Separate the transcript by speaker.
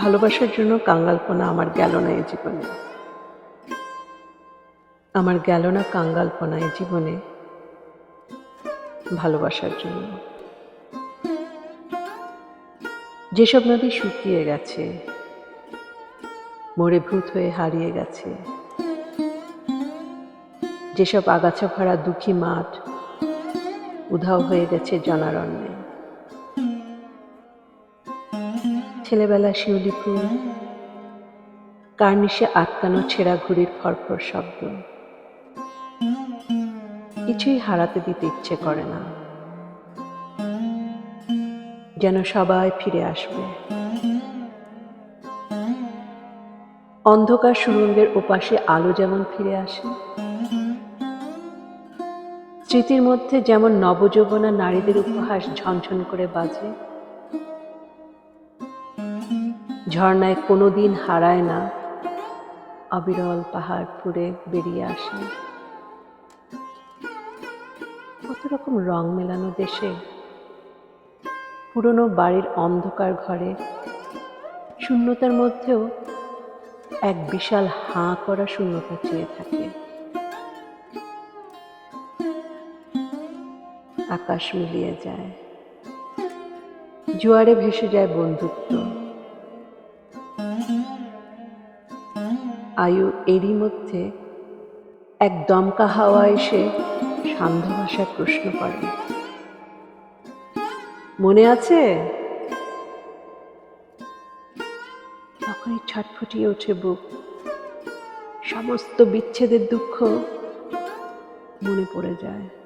Speaker 1: ভালোবাসার জন্য কাঙ্গালপনা আমার গেল না এ জীবনে। আমার গেল না কাঙ্গালপনা এ জীবনে ভালোবাসার জন্য। যেসব নদী শুকিয়ে গেছে, মরে ভূত হয়ে হারিয়ে গেছে, যেসব আগাছা ভরা দুঃখী মাঠ উধাও হয়ে গেছে জনারণ্যে। ছেলেবেলা শিউলি ফুল, কার্নিশে আটকানো ছেঁড়া ঘুড়ির ফরফর শব্দ। কিছুই হারাতে দিতে ইচ্ছে করে না। যেন সবাই ফিরে আসবে। অন্ধকার সুরঙ্গের ওপাশে আলো যেমন ফিরে আসে, স্মৃতির মধ্যে যেমন নবযৌবনা নারীদের উপহাস ঝনঝন করে বাজে ঝর্ণায় কোনোদিন হারায় না। অবিরল পাহাড় ফুরে বেরিয়ে আসে। কত রকম রং মেলানো দেশে। পুরনো বাড়ির অন্ধকার ঘরে। শূন্যতার মধ্যেও এক বিশাল হাঁ করা শূন্যতা চেয়ে থাকে। আকাশ মিলিয়ে যায়। জোয়ারে ভেসে যায় বন্ধুত্ব। আয়ু এরই মধ্যে এক দমকা হাওয়া এসে সান্ধ্য ভাষায় প্রশ্ন করে। মনে আছে? তখনই ছটফটিয়ে ওঠে বুক। সমস্ত বিচ্ছেদের দুঃখ মনে পড়ে যায়।